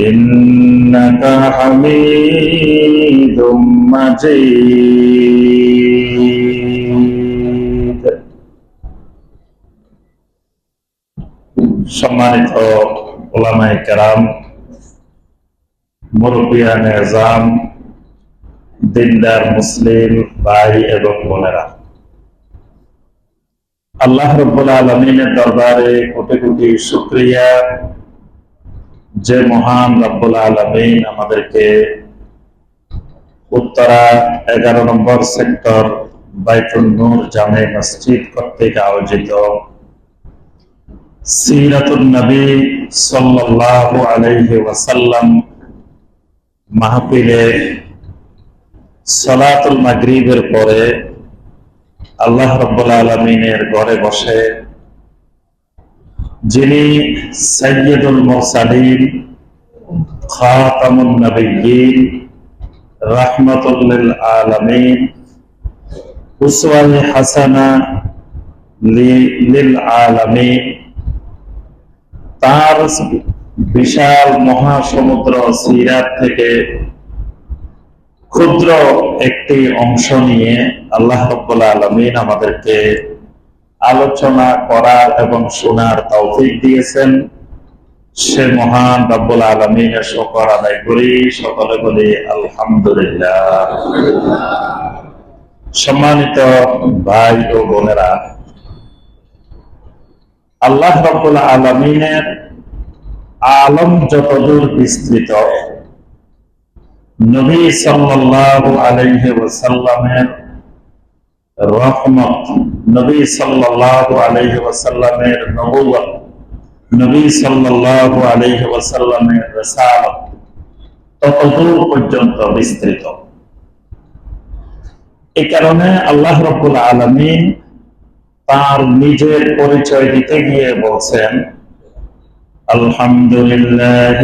إنك حميد مجيد সম্মানিত ওলামাই কেরাম মুরব্বিয়ান এজাম দিনদার মুসলিম ভাই এবং বোনেরা আল্লাহ রব্বুল আলমিনের দরবারে কোটি কোটি শুক্রিয়া। যে মহান রব্বুল আলমিন আমাদেরকে উত্তরা এগারো নম্বর সেক্টর বাইতুল নূর জামে মসজিদ কর্তৃক আয়োজিত সিরাতুন নবী সাল্লাল্লাহু আলাইহি ওয়াসাল্লাম মাহফিলে সালাতুল মাগরিবের পরে আল্লাহ রব্বুল আলমিনের ঘরে বসে, যিনি সৈয়দুল মুরসালিন, খাতামুন নবিয়্যিন, রাহমাতুল আলামিন উসওয়ায়ে হাসানা লিল আলামিন। তার বিশাল মহাসমুদ্র সিরাত থেকে ক্ষুদ্র একটি অংশ নিয়ে আল্লাহ রব্বুল আলমিন আমাদেরকে আলোচনা করার এবং শোনার তৌফিক দিয়েছেন। সে মহান রব্বুল আলমিনের শকর আদায় করি, সকলে বলি আলহামদুলিল্লাহ। সম্মানিত ভাই ও বোনেরা, আল্লাহ রব্বুল আলমিনের আলম যতদূর বিস্তৃত নবী সাল্লাল্লাহু আলাইহি ওয়াসাল্লামের রহমত, নবী সাল্লাল্লাহু আলাইহি ওয়াসাল্লামের নবুয়ত নবী সাল্লাল্লাহু আলাইহি ওয়াসাল্লামের রিসালাত ততদূর পর্যন্ত বিস্তৃত। এই কারণে আল্লাহ রাব্বুল আলামিন তার নিজের পরিচয় দিতে গিয়ে বলছেন, আলহামদুলিল্লাহ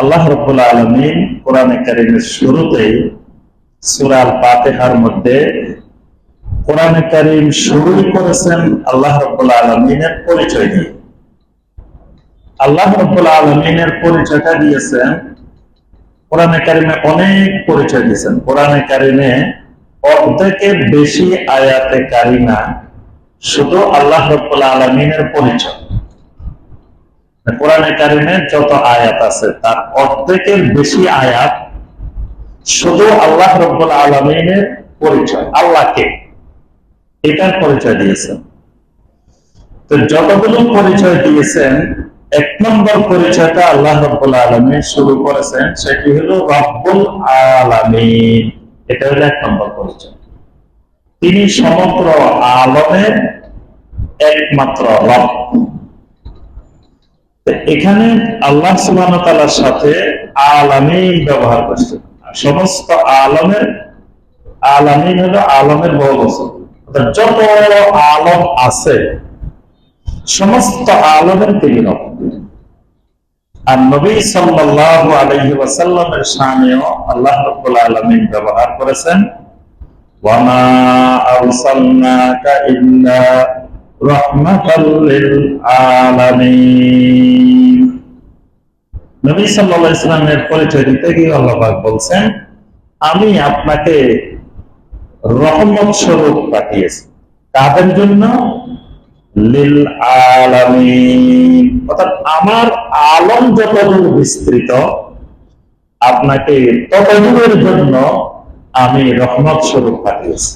আল্লাহ কোরআনে কারীমের শুরুতেই সূরা আল ফাতিহার মধ্যে কোরআনে কারীম করেছেন আল্লাহ আলামিনের পরিচয় দিয়ে। আল্লাহ আলামিনের পরিচয়টা দিয়েছেন, কোরআনে কারিমে অনেক পরিচয় দিয়েছেন। কোরআনে কারিমে অর্ধেকের বেশি আয়াতে কারিমা শুধু আল্লাহ আলমিনের পরিচয়। কোরআনে কারিমে যত আয়াত আছে, তার অর্ধেকের বেশি আয়াত শুধু আল্লাহ রব্বুল আলমিনের পরিচয়, আল্লাহকে। এটার পরিচয় দিয়েছেন। তো যতগুলো পরিচয় দিয়েছেন, এক নম্বর পরিচয়টা আল্লাহ রব্বুল আলমী শুরু করেছেন, সেটি হলো রব্বুল আলমিন। এটা হলো এক নম্বর পরিচয়। তিনি সমগ্র আলমের একমাত্র রব। এখানে আল্লাহ সুবাহ তালার সাথে আলামিন ব্যবহার করছে। সমস্ত আলমের, আলামিন হলো আলমের বহু বছর। যত আলম আছে, সমস্ত আলমের তিনি রব। আর নবী সাল্লাল্লাহু আলাইহি ওয়াসাল্লামের আল্লাহ রাব্বুল আলামিন ব্যবহার করেছেন। আরসালনাকা ইল্লা রাহমাতাল লিল আলামিন নবী ওয়াসাল্লামের পরিচয় দিতে গিয়ে বলছেন, আমি আপনাকে রহমত স্বরূপ পাঠিয়েছি। কাদের জন্য? লিল আলামিন অর্থাৎ আমার আলম যতদূর বিস্তৃত, আপনাকে ততদূরের জন্য আমি রহমত স্বরূপ পাঠিয়েছি।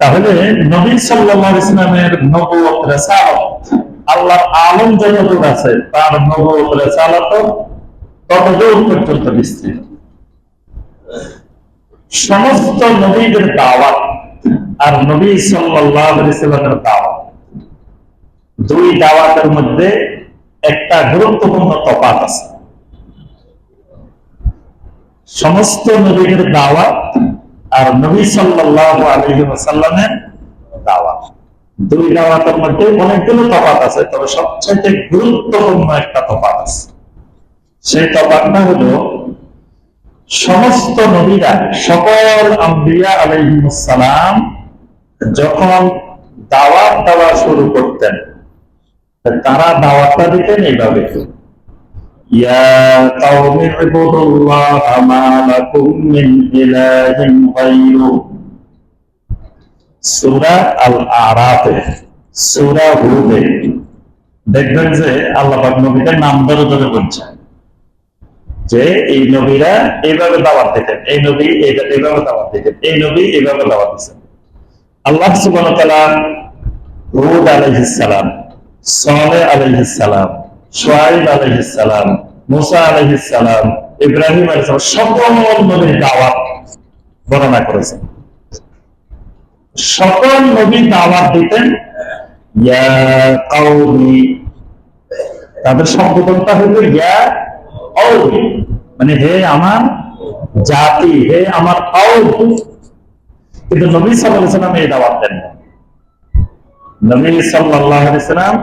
তাহলে নবী আলাইহি ইসলামের নবুয়ত রিসালাত, আল্লাহর আলম যতদূর আছে তার রিসালাত ততদূর পর্যন্ত বিস্তৃত? সমস্ত নবীদের দাওয়াত আর নবী সাল্লামের দাওয়াত। দুই দাওয়াতের মধ্যে একটা গুরুত্বপূর্ণ তফাত আছে। সমস্ত নবীদের দাওয়াত আর নবী সাল্লাহ দাওয়াত। দুই দাওয়াতের মধ্যে অনেকগুলো তফাত আছে, তবে সবচেয়ে গুরুত্বপূর্ণ একটা তফাত আছে। সেই তফাতটা হলো, সমস্ত নবীরা, সকল আম্বিয়া আলাইহিমুসালাম যখন দাওয়াত দেওয়া শুরু করতেন, তারা দাওয়াতটা দিতেন এইভাবে। ইয়া কাউমি ইবুদুল্লাহ মা লাকুম মিন ইলাহিন গায়রু সূরা আল আরাফে সূরা হুদে দেখবেন যে আল্লাহ পাক নবীদের নাম ধরে ধরে বলছেন যে, এই নবীরা এইভাবে দাওয়াত দিতেন। এই নবী এইভাবে দাওয়াত দিতেন। এই নবী এইভাবে দাওয়াত দিতেন। আল্লাহ সুবহানাহু ওয়া তাআলা হুদ আলাইহিস সালাম সালেহ আলাইহিস সালাম শুআইব আলাইহিস সালাম, মুসা আলাইহিস সালাম, ইব্রাহিম আলাইহিস সালাম, সকল নবীর দাওয়াত বর্ণনা করেছেন সকল নবী দাওয়াত দিতেন তাদের হইল ইয়া মানে হে আমার জাতি, হে আমার কিন্তু নবী আলাইহি সাল্লাম এই দাওয়াত দেন। নবী আলাইহি সাল্লাম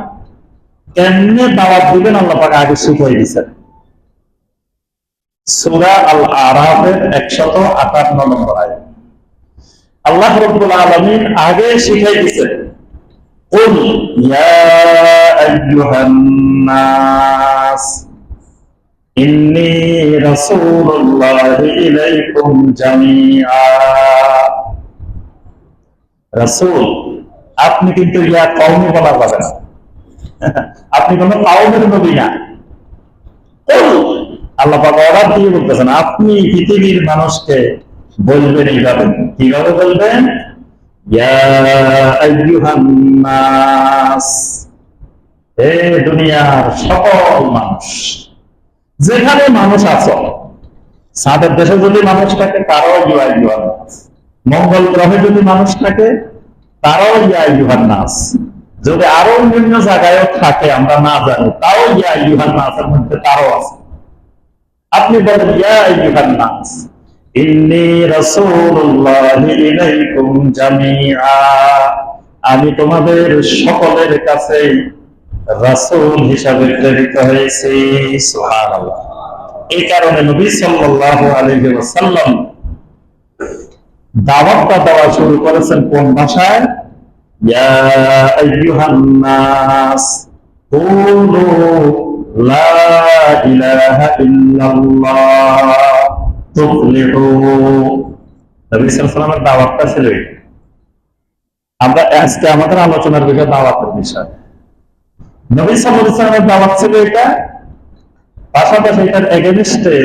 কেমনে দাওয়াত দিবেন আল্লাহ পাক আগে শিখিয়ে দিয়েছেন সূরা আল আরাফের 158 নম্বর আয়াত আল্লাহ রাব্বুল আলামিন আগে শিখিয়ে দিয়েছেন قل يا أيها الناس إني رسول الله إليكم جميعا রাসূল আপনি কিন্তু ইয়া কওমি বলা যাবে না আপনি কোন কওমের নবী না অর্ডার দিয়ে বলতেছেন, আপনি পৃথিবীর মানুষকে বলবেন এইভাবে। কীভাবে বলবেন? হে দুনিয়ার সকল মানুষ, যেখানে মানুষ আছো, সাদের দেশে যদি মানুষ থাকে, তারাও ইয়া নাস। মঙ্গল গ্রহে যদি মানুষ থাকে, তারাও ইয়া আইয়ুহান নাস। যদি আরও অন্যান্য জায়গায়ও থাকে, আমরা না জানি, তাও ইয়া আইয়ুহান নাসের মধ্যে তারাও আছে। আপনি বলেন, ইয়া আইয়ুহান নাস, ইন্নী রাসূলুল্লাহি ইলাইকুম জামিআ, আমি তোমাদের সকলের কাছে রাসূল হিসাবে প্রেরিত হয়েছি, সুবহানাল্লাহ। এই কারণে নবী সাল্লাল্লাহু আলাইহি ওয়াসাল্লাম দাওয়াতটা দেওয়া শুরু করেছেন কোন ভাষায়? ইয়া আইয়ুহান নাস কুলু লা ইলাহা ইল্লাল্লাহ তুফলিহু নবী সাল্লাল্লাহু আলাইহি দাওয়াতটা ছিল। আমরা আজকে আমাদের আলোচনার বিষয় দাওয়াতের বিষয়। নবী ওয়াসাল্লামের দাওয়াত ছিল এটা। পাশাপাশি এটার এগেনস্টে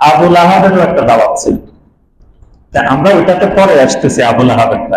আবুল আহাবেরও একটা দাওয়াত ছিল। আমরা ওইটাতে পরে আসতেছি আবুল আহাবের তো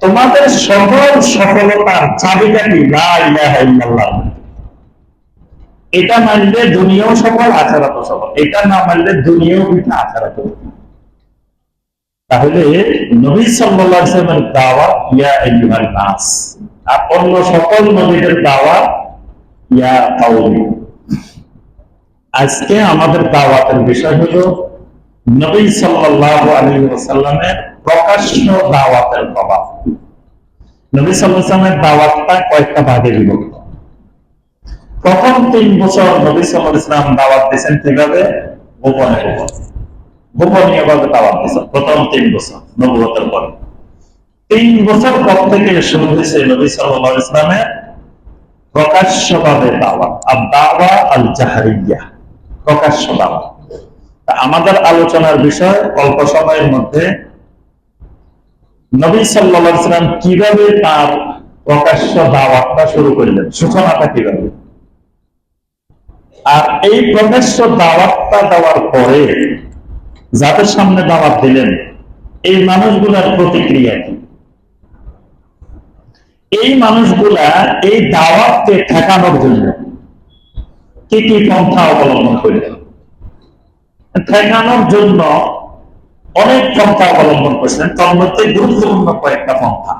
তোমাদের সকল সফলতার চাবিটা কি? এটা মানলে দুনিয়াও সফল, আখিরাতও সফল। এটা না মানলে দুনিয়াও আখিরাতও বিঠা। তাহলে নবী ওয়াসাল্লামের দাওয়াত, ইয়া আইয়ুহান নাস। আর অন্য সকল নবীদের দাওয়াত, ইয়া কাউমি আজকে আমাদের দাওয়াতের বিষয় হলো, নবী সাল্লাল্লাহু আলাইহি ওয়াসাল্লামের প্রকাশ্য দাওয়াতের প্রভাব। নবী ওয়াসাল্লামের দাওয়াতটা কয়েকটা ভাগে বিভক্ত। প্রথম তিন বছর নবী ওয়াসাল্লাম দাওয়াত দিয়েছেন কীভাবে? গোপনে গোপনে। গোপনীয় ভাবে দাওয়াত দিয়েছেন প্রথম তিন বছর পরে। তিন বছর পর থেকে শুরু হয়েছে নবী দাওয়াত আর দাওয়া আল জাহারিয়া প্রকাশ্য আমাদের আলোচনার বিষয় অল্প সময়ের মধ্যে নবী ওয়াসাল্লাম কীভাবে তার প্রকাশ্য দাওয়াতটা শুরু করলেন? সূচনাটা কীভাবে? আর এই প্রকাশ্য দাওয়াতটা দেওয়ার পরে যাদের সামনে দাওয়াত দিলেন, এই মানুষগুলার প্রতিক্রিয়া কি? এই মানুষগুলা এই দাওয়াতকে ঠেকানোর জন্য কি কি পন্থা অবলম্বন করলেন? ঠেকানোর জন্য অনেক পন্থা অবলম্বন করেছেন তার মধ্যে গুরুত্বপূর্ণ কয়েকটা পন্থা।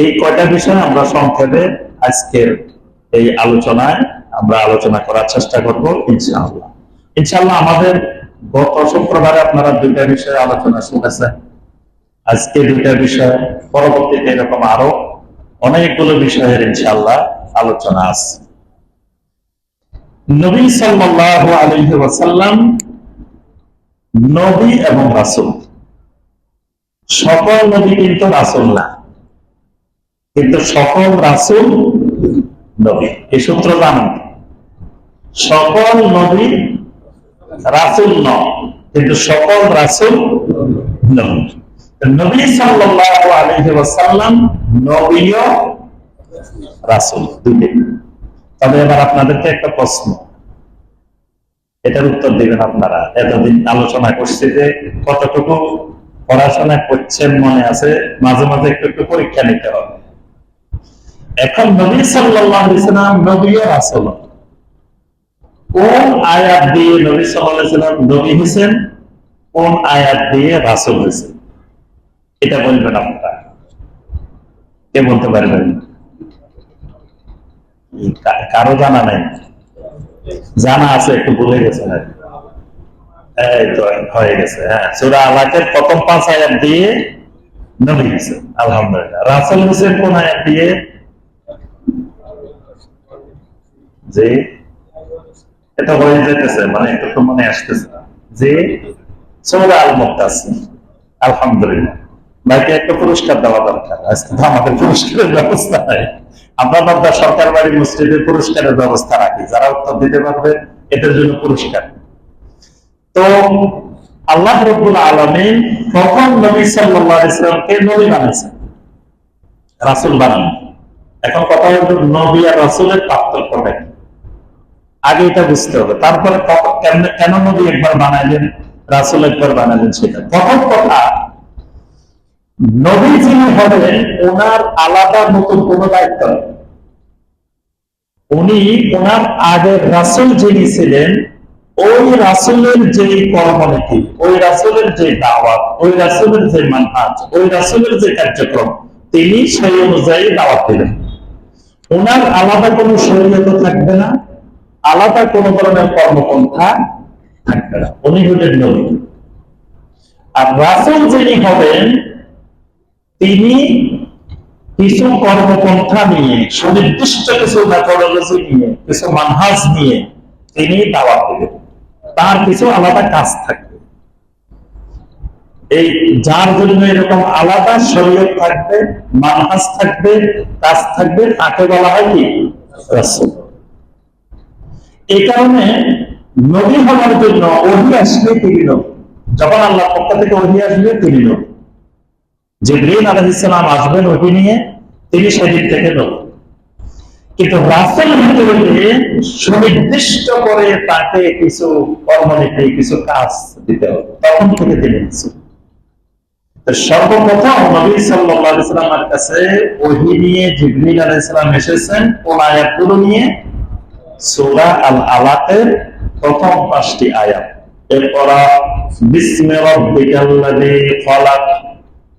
এই কয়টা বিষয় আমরা সংক্ষেপে আজকের এই আলোচনায় আমরা আলোচনা করার চেষ্টা করব, ইনশাআল্লাহ। ইনশাআল্লাহ আমাদের গত শুক্রবারে আপনারা দুইটা বিষয়ে আলোচনা শুনেছেন। আজকে দুইটা বিষয়, পরবর্তীতে এরকম আরও অনেকগুলো বিষয়ের ইনশাআল্লাহ আলোচনা আছে। নবী সাল্লাল্লাহু আলাইহি ওয়াসাল্লাম নবী এবং রাসূল। সকল নবী কিন্তু রাসূল না। কিন্তু সকল রাসূল নবী। এই সূত্র জানেন। সকল নবী রাসুল ন, কিন্তু সকল রাসুল নবী। নবী সাল্লাল্লাহু নবীও রাসূল। দুইটাই। তবে এবার আপনাদেরকে একটা প্রশ্ন। এটার উত্তর দিবেন আপনারা। এতদিন আলোচনা করছি যে কতটুকু পড়াশোনা করছেন মনে আছে, মাঝে মাঝে একটু একটু পরীক্ষা নিতে হবে। এখন নবী সাল্লাম নবী ও রাসূল। কোন আয়াত দিয়ে নবী সাল্লাম নবী হয়েছেন কোন আয়াত দিয়ে রাসূল হয়েছেন এটা বলবেন আপনারা। কে বলতে পারবেন? কারও জানা নাই। জানা আছে, একটু ভুলে হয়ে গেছে হ্যাঁ। সুরা আলাকের প্রথম পাঁচ আয়াত দিয়ে নবী আলহামদুলিল্লাহ। রাসেল কোন আয়াত দিয়ে? যে এটা হয়ে যেতেছে মানে একটু তো মনে আসতেছে। যে সৌরা আল মুক্তাসিম আলহামদুলিল্লাহ। ভাইকে একটা পুরস্কার দেওয়া দরকার, আজকে আমাদের পুরস্কারের ব্যবস্থা নাই। আমরা সরকার বাড়ি মসজিদের পুরস্কারের ব্যবস্থা রাখি। যারা উত্তর দিতে পারবে এটার জন্য পুরস্কার। তো আল্লাহ রব্বুল আলমিন প্রথম নবী সাল্লাল্লাহু আলাইহি সাল্লামকে নবী বানাইছেন রাসূল বানান। এখন কথা হলো নবী আর রাসূলের পার্থক্যটা কি? আগে এটা বুঝতে হবে। তারপরে কেন- কেন নবী একবার বানাইলেন, রাসুল একবার বানাইলেন সেটা? প্রথম কথা নবী যিনি ওনার আলাদা নতুন দায়িত্ব উনি ওনার আগের রাসূল যিনি ছিলেন, ওই রাসূলের কর্মনীতি, ওই রাসূলের যে দাওয়াত, ওই রাসূলের যে মানহাজ, ওই রাসূলের যে কার্যক্রম, তিনি সেই অনুযায়ী দাওয়াত দিলেন। ওনার আলাদা কোনো শরীয়ত থাকবে না, আলাদা কোন ধরনের কর্মপন্থা থাকবে না। উনি হলেন নবী। আর রাসূল যিনি হবেন তিনি কিছু কর্মপন্থা নিয়ে, সুনির্দিষ্ট কিছু মেথোডলজি নিয়ে, কিছু মানহাজ নিয়ে তিনি দাওয়াত দেবেন তার কিছু আলাদা কাজ থাকবে। এই যার জন্য এরকম আলাদা থাকবে মানহাজ থাকবে, কাজ থাকবে, তাকে বলা হয় কি? রাসূল। এই কারণে নবী হওয়ার জন্য ওহি আসবে তিনি যখন আল্লাহ পক্ষ থেকে ওহি আসবে তিনি জিবরিল আলাইহিসসালাম আসবেন ওহি নিয়ে, তিনি সেদিক থেকে নবী কিন্তু রাসেল হলে সুনির্দিষ্ট করে তাকে কিছু কর্মনীতি, কিছু কাজ দিতে হবে। তখন থেকে তিনি। সর্বপ্রথম নবী কাছে নিয়ে জিবরিল আলাইহিস সালাম এসেছেন, কোন আয়াতগুলো নিয়ে? আল আলাকের প্রথম পাঁচটি আয়াত। এরপর, বিসমি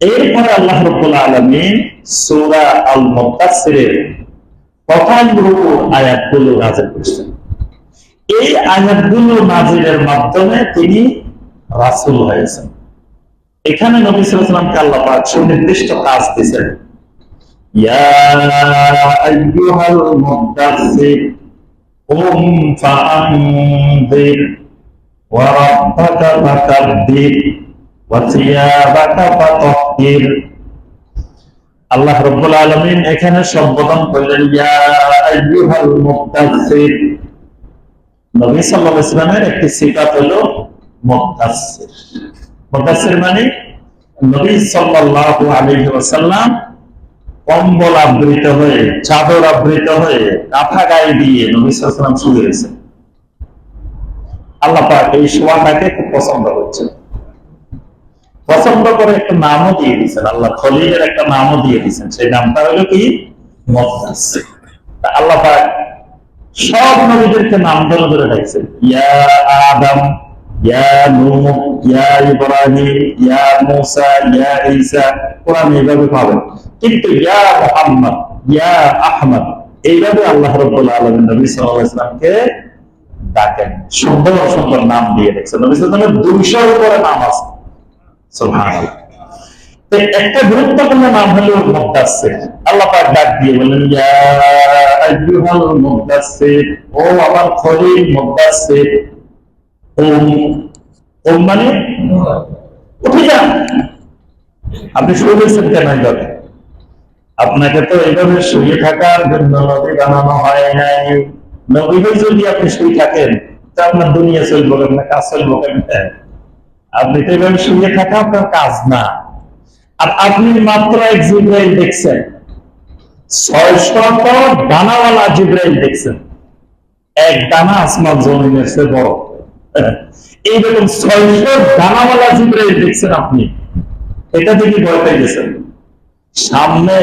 এরপরে আল্লাহ রব্বুল আলমী সৌরা আল মক্তাসিরের প্রথম আয়াতগুলো নাজিল করছেন। এই আয়াতগুলো নাজিরের মাধ্যমে তিনি রাসুল হয়েছেন। এখানে নবী আল্লাহ সুনির্দিষ্ট কাজ দিয়েছেন। ইয়া আল্লাহ রব্বুল আলমিন এখানে সম্বোধন করলেন নবী ওয়াসাল্লামের একটি সিফাত হলো মুদাসসির। মুদাসসির মানে নবী কম্বল হয়ে, চাদর আবৃত হয়ে কাঁথা গায়ে দিয়ে আল্লাহ এই শোয়াটাকে খুব পছন্দ করছেন। পছন্দ করে একটা নামও দিয়ে দিয়েছেন, আল্লাহ খলিলের একটা নামও দিয়ে দিয়েছেন। সেই নামটা হলো কি? আল্লাহ সব নবীদেরকে নাম ধরে ধরে ডাকছেন। ইয়া আদম, ইয়া নূহ, ইয়া ইব্রাহিম, ইয়া ইয়া ঈসা, কোরআন এইভাবে পাবেন। কিন্তু ইয়া মুহাম্মদ, ইয়া আহমদ, এইভাবে আল্লাহ রাব্বুল আলামিন নবী সাল্লাল্লাহু আলাইহি ডাকেন। সুন্দর সুন্দর নাম দিয়ে রেখেছেন নবী সাল্লাল্লাহু আলাইহি ওয়াসাল্লামের দুইশোর উপরে নাম আছে। একটা গুরুত্বপূর্ণ নাম হলো আল্লাহ পাক ডাক দিয়ে ইয়া ও আমার মানে? উঠে যান। আপনি শুয়ে গেছেন কেন এইভাবে আপনাকে তো এইভাবে শুয়ে থাকার জন্য নদী বানানো হয় নাই। নবী যদি আপনি শুয়ে থাকেন, তা আপনার দুনিয়া চলবো কেমন কাজ চলবো কেমন আপনি তো এইভাবে শুয়ে থাকা আপনার কাজ না। আর আপনি মাত্র এক জিব্রাইল দেখছেন। ছয়শত দানাওয়ালা জিব্রাইল দেখছেন। এক দানা আসমান জমিনের চেয়ে বড়। এইরকম ছয়শো দানাওয়ালা জিব্রাইল দেখছেন আপনি। এটা দেখে ভয় পেয়ে গেছেন। সামনে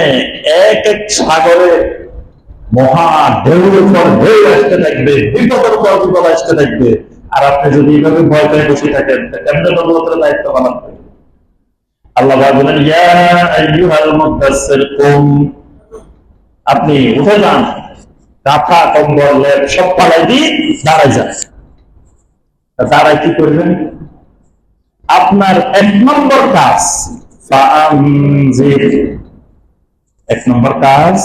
এক এক সাগরে মহা ঢেউর ঢেউ আসতে থাকবে, বিপদের পর বিপদ আসতে থাকবে। আর আপনি যদি এইভাবে ভয় পেয়ে বসে থাকেন কেমনে নবুয়তের দায়িত্ব পালন করবেন? আল্লাহ বলেন আপনি উঠে যান কাঁথা কম্বল, লেপ, সব পালাই দিয়ে দাঁড়াই যান। দাঁড়ায় কি করবেন? আপনার এক নম্বর কাজ এক নম্বর কাজ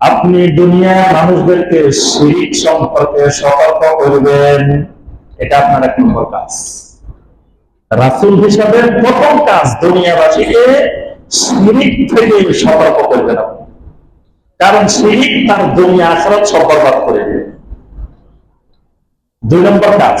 আপনি দুনিয়া মানুষদেরকে শিরিক সম্পর্কে সতর্ক করবেন। এটা আপনার এক নম্বর কাজ। রাসূল হিসাবে প্রথম কাজ দুনিয়াবাসীকে শিরিক থেকে সতর্ক করবেন কারণ শিরিক তার দুনিয়া আখরাত সব বরবাদ করে দেবে। দুই নম্বর কাজ।